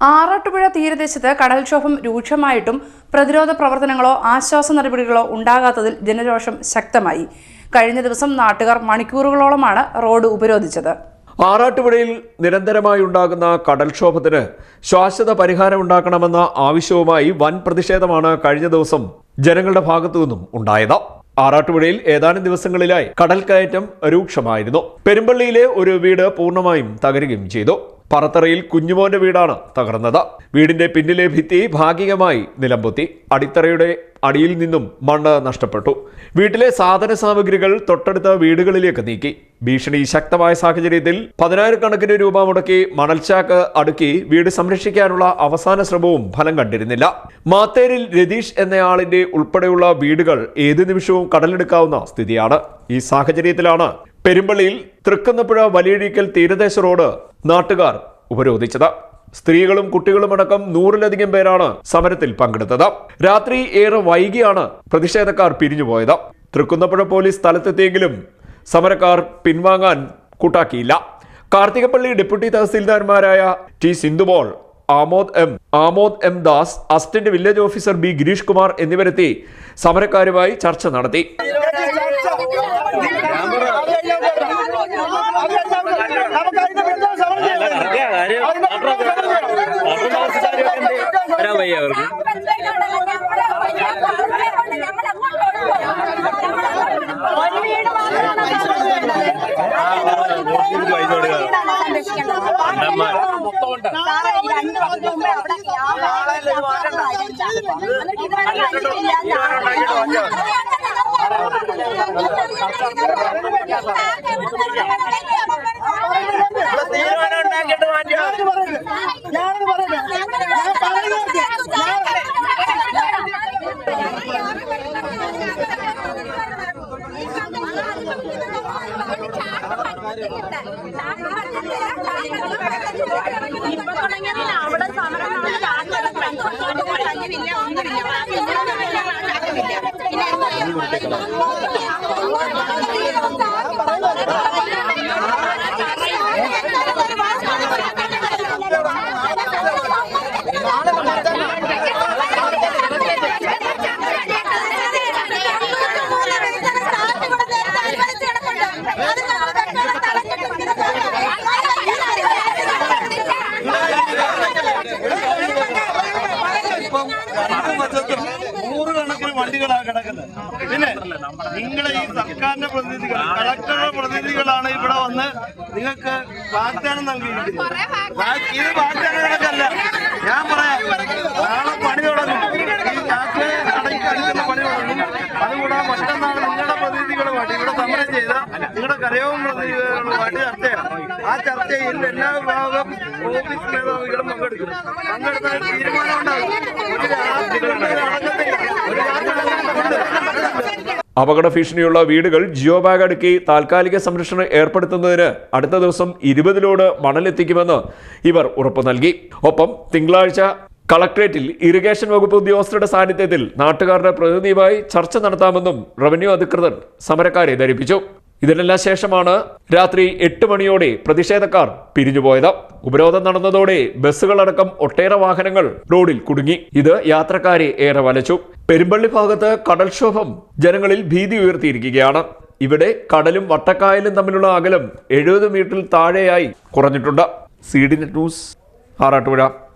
ആറാട്ടുപുഴ തീരദേശത്ത് കടൽക്ഷോഭം രൂക്ഷമായിട്ടും പ്രതിരോധ പ്രവർത്തനങ്ങളോ ആശ്വാസ നടപടികളോ ഉണ്ടാകാത്തതിൽ ജനരോഷം ശക്തമായി. കഴിഞ്ഞ ദിവസം നാട്ടുകാർ മണിക്കൂറുകളോളമാണ് റോഡ് ഉപരോധിച്ചത്. ആറാട്ടുപുഴയിൽ നിരന്തരമായി ഉണ്ടാകുന്ന കടൽക്ഷോഭത്തിന് ശാശ്വത പരിഹാരം ഉണ്ടാക്കണമെന്ന ആവശ്യവുമായി വൻ പ്രതിഷേധമാണ് കഴിഞ്ഞ ദിവസം ജനങ്ങളുടെ ഭാഗത്തു നിന്നും ഉണ്ടായത്. ആറാട്ടുപുഴയിൽ ഏതാനും ദിവസങ്ങളിലായി കടൽ കയറ്റം രൂക്ഷമായിരുന്നു. പെരുമ്പള്ളിയിലെ ഒരു വീട് പൂർണമായും തകരുകയും ചെയ്തു. പറത്തറയിൽ കുഞ്ഞുമോന്റെ വീടാണ് തകർന്നത്. വീടിന്റെ പിന്നിലെ ഭിത്തി ഭാഗികമായി നിലംപൊത്തി. അടിത്തറയുടെ അടിയിൽ നിന്നും മണ്ണ് നഷ്ടപ്പെട്ടു. വീട്ടിലെ സാധന സാമഗ്രികൾ തൊട്ടടുത്ത വീടുകളിലേക്ക് നീക്കി. ഭീഷണി ശക്തമായ സാഹചര്യത്തിൽ പതിനായിരക്കണക്കിന് രൂപ മുടക്കി മണൽച്ചാക്ക് അടുക്കി വീട് സംരക്ഷിക്കാനുള്ള അവസാന ശ്രമവും ഫലം കണ്ടിരുന്നില്ല. മാത്തേരിൽ രതീഷ് എന്നയാളിന്റെ ഉൾപ്പെടെയുള്ള വീടുകൾ ഏതു നിമിഷവും കടലെടുക്കാവുന്ന സ്ഥിതിയാണ്. ഈ സാഹചര്യത്തിലാണ് പെരുമ്പള്ളിയിൽ തൃക്കുന്നപ്പുഴ വലിയഴീക്കൽ തീരദേശ റോഡ് നാട്ടുകാർ ഉപരോധിച്ചത്. സ്ത്രീകളും കുട്ടികളുമടക്കം നൂറിലധികം പേരാണ് സമരത്തിൽ പങ്കെടുത്തത്. രാത്രി ഏറെ വൈകിയാണ് പ്രതിഷേധക്കാർ പിരിഞ്ഞുപോയത് തൃക്കുന്നപ്പുഴ പോലീസ് സ്ഥലത്തെത്തിയെങ്കിലും സമരക്കാർ പിൻവാങ്ങാൻ കൂട്ടാക്കിയില്ല. Karthikappally deputy തഹസീൽദാർമാരായ T Sindhu Paul Amod M Amod M Das assistant village officer B Girish Kumar എന്നിവരെത്തി സമരക്കാരുമായി ചർച്ച നടത്തി. വരാൻ വയ്യ അവർക്ക്. തീരുമാനം ഇപ്പൊ തുടങ്ങിയതില്ല അവിടെ സമരം ഒന്നുമില്ല ഒന്നുമില്ല ഇപ്പം വശത്തും നൂറുകണക്കിന് വണ്ടികളാണ് കിടക്കുന്നത്. പിന്നെ നിങ്ങളെ ഈ സർക്കാരിന്റെ പ്രതിനിധികൾ കളക്ടറുടെ പ്രതിനിധികളാണ് ഇവിടെ വന്ന് നിങ്ങൾക്ക് വാഗ്ദാനം നൽകിയിരിക്കുന്നത്. ഇത് വാഗ്ദാനം കണക്കല്ല. സമരം ചെയ്ത നിങ്ങളുടെ കരയവും പ്രതിനിധികളുമായിട്ട് ചർച്ച ചെയ്യണം ആ ചർച്ചയിൽ എല്ലാ വിഭാഗം ഓഫീസ് മേധാവികളും പങ്കെടുക്കും. പങ്കെടുത്താൽ തീരുമാനം ഉണ്ടാകും. അപകട ഭീഷണിയുള്ള വീടുകൾ ജിയോ ബാഗ് അടുക്കി താൽക്കാലിക സംരക്ഷണം ഏർപ്പെടുത്തുന്നതിന് അടുത്ത ദിവസം ഇരുപതിലോട് മണലെത്തിക്കുമെന്ന് ഇവർ ഉറപ്പു നൽകി. ഒപ്പം തിങ്കളാഴ്ച കളക്ട്രേറ്റിൽ ഇറിഗേഷൻ വകുപ്പ് ഉദ്യോഗസ്ഥരുടെ സാന്നിധ്യത്തിൽ നാട്ടുകാരുടെ പ്രതിനിധിയുമായി ചർച്ച നടത്താമെന്നും റവന്യൂ അധികൃതർ സമരക്കാരെ ധരിപ്പിച്ചു. ഇതിനെല്ലാം ശേഷമാണ് രാത്രി എട്ട് മണിയോടെ പ്രതിഷേധക്കാർ പിരിഞ്ഞുപോയത്. ഉപരോധം നടന്നതോടെ ബസ്സുകളടക്കം ഒട്ടേറെ വാഹനങ്ങൾ റോഡിൽ കുടുങ്ങി. ഇത് യാത്രക്കാരെ ഏറെ വലച്ചു. പെരുമ്പള്ളി ഭാഗത്ത് കടൽക്ഷോഭം ജനങ്ങളിൽ ഭീതി ഉയർത്തിയിരിക്കുകയാണ്. ഇവിടെ കടലും വട്ടക്കായലും തമ്മിലുള്ള അകലം എഴുപത് മീറ്ററിൽ താഴെയായി കുറഞ്ഞിട്ടുണ്ട്. C news Arattupuzha.